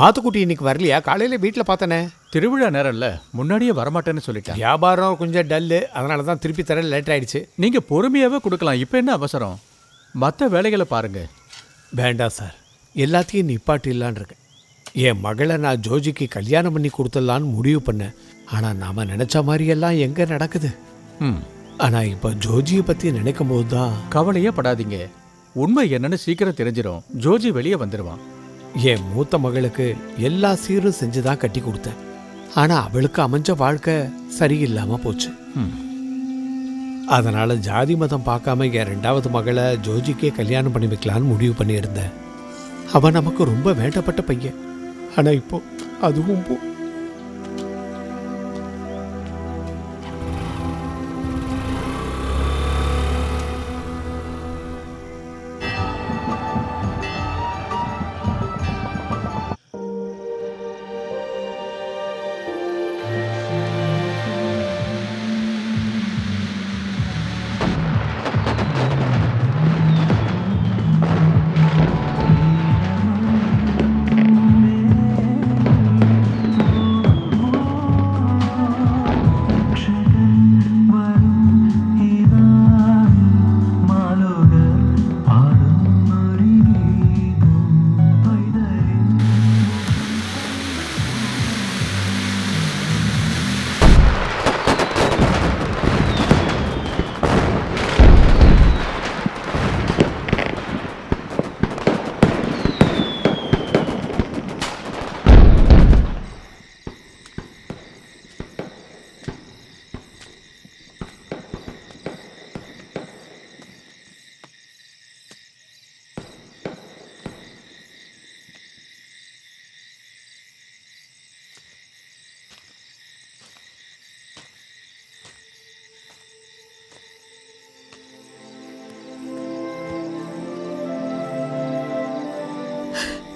மாத்துக்குட்டி இன்னைக்கு வரலையா? காலையில வீட்டில் பார்த்தனே. திருவிழா நேரம்ல முன்னாடியே வரமாட்டேன்னு சொல்லிட்டேன் வியாபாரம் கொஞ்சம் டல்லு அதனால தான் திருப்பி தர லேட் ஆயிடுச்சு. நீங்க பொறுமையாவே கொடுக்கலாம். இப்போ என்ன அவசரம்? மற்ற வேலைகளை பாருங்க. வேண்டாம் சார். எல்லாத்தையும் நிப்பாட்டிடலான்னு இருக்கேன். என் மகளை நான் ஜோஜிக்கு கல்யாணம் பண்ணி கொடுத்துடலான்னு முடிவு பண்ணேன். ஆனால் நாம நினச்ச மாதிரியெல்லாம் எங்கே நடக்குது? ம். ஆனால் இப்போ ஜோஜியை பற்றி நினைக்கும் போது தான் கவலையே படாதீங்க. உண்மை என்னன்னு சீக்கிரம் தெரிஞ்சிடும் ஜோஜி வெளியே வந்துடுவான் என் மூத்த மகளுக்கு எல்லா சீரும் செஞ்சு தான் கட்டி கொடுத்தேன். ஆனால் அவளுக்கு அமைஞ்ச வாழ்க்கை சரியில்லாமல் போச்சு. அதனால ஜாதி மதம் பார்க்காம என் ரெண்டாவது மகளை ஜோஜிக்கே கல்யாணம் பண்ணி வைக்கலான்னு முடிவு பண்ணியிருந்தேன். அவன் நமக்கு ரொம்ப வேண்டப்பட்ட பையன். ஆனால் இப்போ அதுவும் போ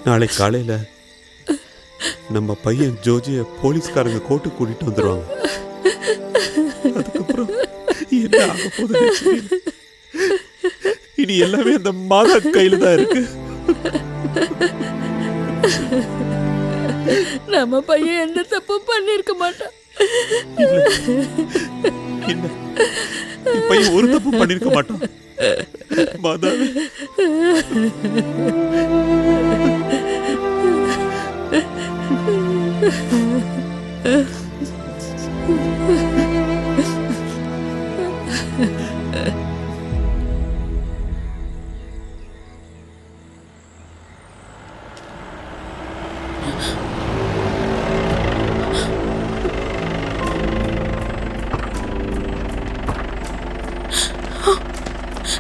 நாளை காலையில நம்ம பையன் ஜோஜிய போலீஸ்காரங்க கோர்ட்டு கூட்டிட்டு வந்துருவாங்க. அதுக்கப்புறம் என்ன ஆக. இனி எல்லாமே அந்த மாதா கையில தான் இருக்கு. நம்ம பையன் எந்த தப்பும் பண்ணிருக்க மாட்டான். இல்ல. பையன் ஒரு தப்பு பண்ணிருக்க மாட்டான். மாதாவே.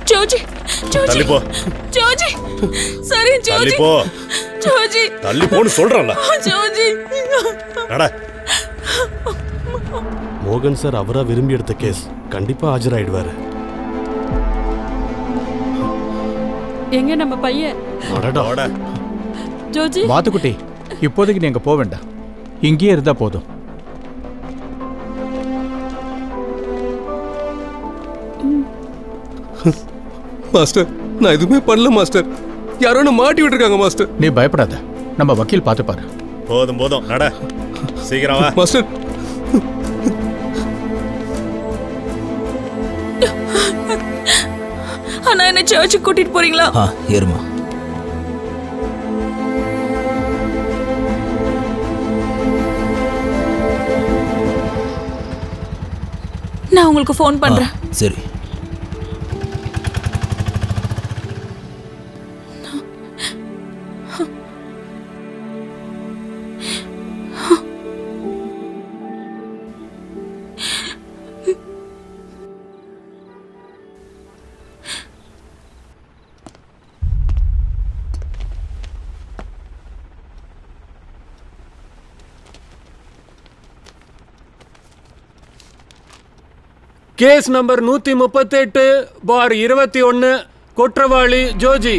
ஜோஜி ஜோஜி தள்ளி போ ஜோஜி சரி தள்ளி ஜோஜி தள்ளி போன்னு சொல்றேன்ல ஜோஜி நட மோகன் சார் அவரா விரும்பி எடுத்த கேஸ் கண்டிப்பா ஆஜராயிடுவாரு. எங்க நம்ம பையன்? அடடா. ஓட ஜோஜி மாத்துக்குட்டி இப்போதைக்கு நீங்க போக வேண்டாம் இங்கேயே இருந்தா போதும். மாஸ்டர் நான் எதுவுமே பண்ணல மாஸ்டர். யாரோ என்ன மாட்டி விட்டுருக்காங்க மாஸ்டர். நீ பயப்படாத. நம்ம வக்கீல் பார்த்துப்பாரு போதும் போதும். நட. சீக்கிரம் வா. மாஸ்டர். ஆனா என்ன சர்ச்சுக்கு கூட்டிட்டு போறீங்களா? ஆ ஏறுமா. நான் உங்களுக்கு ஃபோன் பண்றேன். சரி. கேஸ் நம்பர் நூத்தி முப்பத்தெட்டு பார் இருபத்தி ஒன்னு குற்றவாளி ஜோஜி.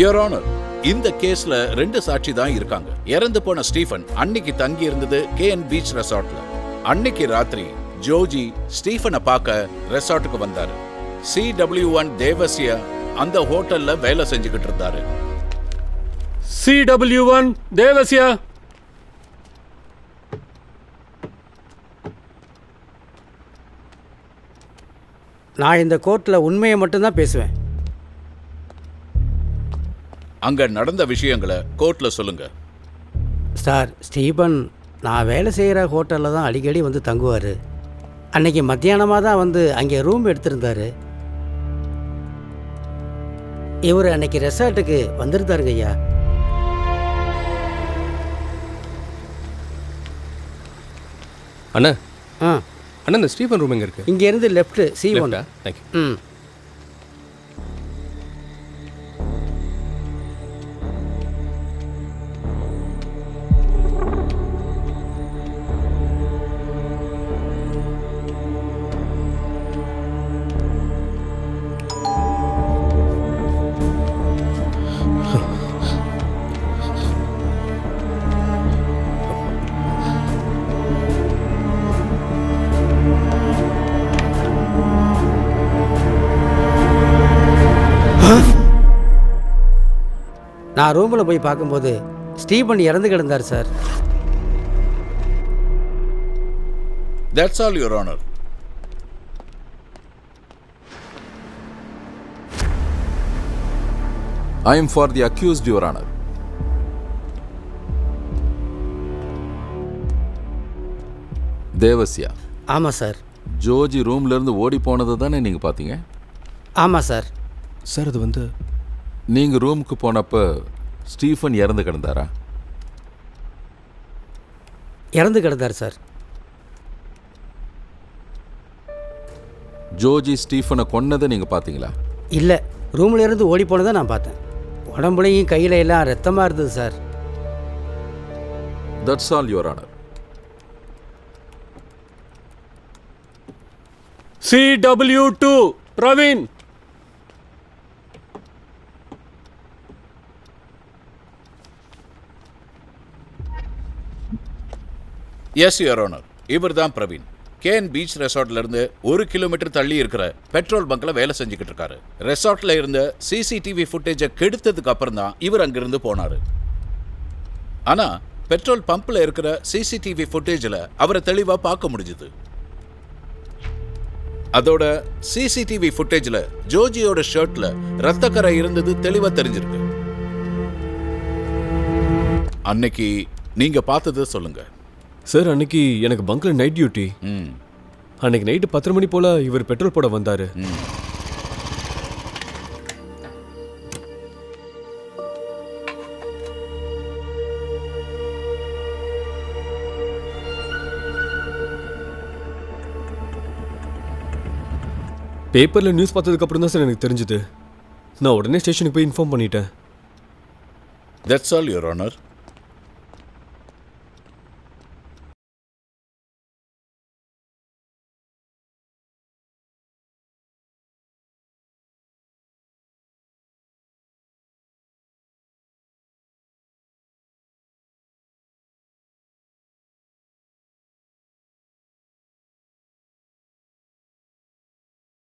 யுவர் ஆனர் இந்த கேஸ்ல ரெண்டு சாட்சி தான் இருக்காங்க. இறந்து போன ஸ்டீஃபன் அன்னைக்கு தங்கி இருந்தது கே என் பீச் ரெசார்ட்ல. அன்னைக்கு ராத்திரி ஜோஜி ஸ்டீஃபனை பார்க்க ரெசார்ட்டுக்கு வந்தாரு. சி டபிள்யூ ஒன் தேவசிய அந்த ஹோட்டல்ல வேலை செஞ்சுக்கிட்டு இருந்தாரு. C W one Devasia. நான் இந்த கோர்ட்டில் உண்மையை மட்டும்தான் பேசுவேன். அங்க நடந்த விஷயங்களை கோர்ட்ல சொல்லுங்க. சார் ஸ்டீபன் நான் வேலை செய்கிற ஹோட்டலில் தான் அடிக்கடி வந்து தங்குவார். அன்னைக்கு மத்தியானமாக தான் வந்து அங்கே ரூம் எடுத்திருந்தாரு. இவர் அன்னைக்கு ரெசார்ட்டுக்கு வந்திருந்தாருங்க ஐயா. அண்ணா. ஆ. அண்ணா இந்த ஸ்டீஃபன் ரூம் எங்கே இருக்கு? இங்கேருந்து லெஃப்ட்டு சி ஒன் லெஃப்டா தேங்க்யூ ம். நான் ரூமில் போய் பார்க்கும்போது ஸ்டீபன் இறந்து கிடந்தார் sir. That's all your honour I am for the accused, Your Honor. Devasia ஆமாம் சார். ஜோஜி ரூம்ல இருந்து ஓடி போனதை தானே நீங்க பாத்தீங்க ஆமாம் சார். சார் அது வந்து நீங்க ரூமுக்கு போனப்ப ஸ்டீஃபன் இறந்து கிடந்தாரா? இறந்து கிடந்தார் சார். ஜோஜி ஸ்டீஃபனை கொன்னதை நீங்க பாத்தீங்களா இல்லை ரூமில் இருந்து ஓடி போனதை நான் பார்த்தேன். உடம்புலையும் கையில் எல்லாம் ரத்தமாக இருந்தது sir. That's all your honour C W two Praveen S your honour இவர் தான் பிரவீன். கேன் பீச் ரெசார்ட்ல இருந்து ஒரு கிலோமீட்டர் தள்ளி இருக்கிற பெட்ரோல் பங்க்கில் வேலை செஞ்சுக்கிட்டு இருக்காரு. ரெசார்ட்ல இருந்த சிசிடிவி ஃபுட்டேஜை கெடுத்ததுக்கு அப்புறம் தான் இவர் அங்கிருந்து போனாரு. ஆனால் பெட்ரோல் பம்பில் இருக்கிற சிசிடிவி ஃபுட்டேஜில் அவரை தெளிவாக பார்க்க முடிஞ்சுது. அதோட சிசிடிவி ஃபுட்டேஜில் ஜோஜியோட ஷர்ட்டில் ரத்தக்கரை இருந்தது தெளிவாக தெரிஞ்சிருக்கு. அன்னைக்கு நீங்கள் பார்த்ததை சொல்லுங்கள் சார் அன்னைக்கு எனக்கு பங்க்ல நைட் டியூட்டி ம். அன்னைக்கு நைட்டு பத்தரை மணி போல இவர் பெட்ரோல் போட வந்தாரு. பேப்பர்ல நியூஸ் பார்த்ததுக்கு அப்புறம் தான் சார் எனக்கு தெரிஞ்சது. நான் உடனே ஸ்டேஷனுக்கு போய் இன்ஃபார்ம் பண்ணிட்டேன். That's all your honour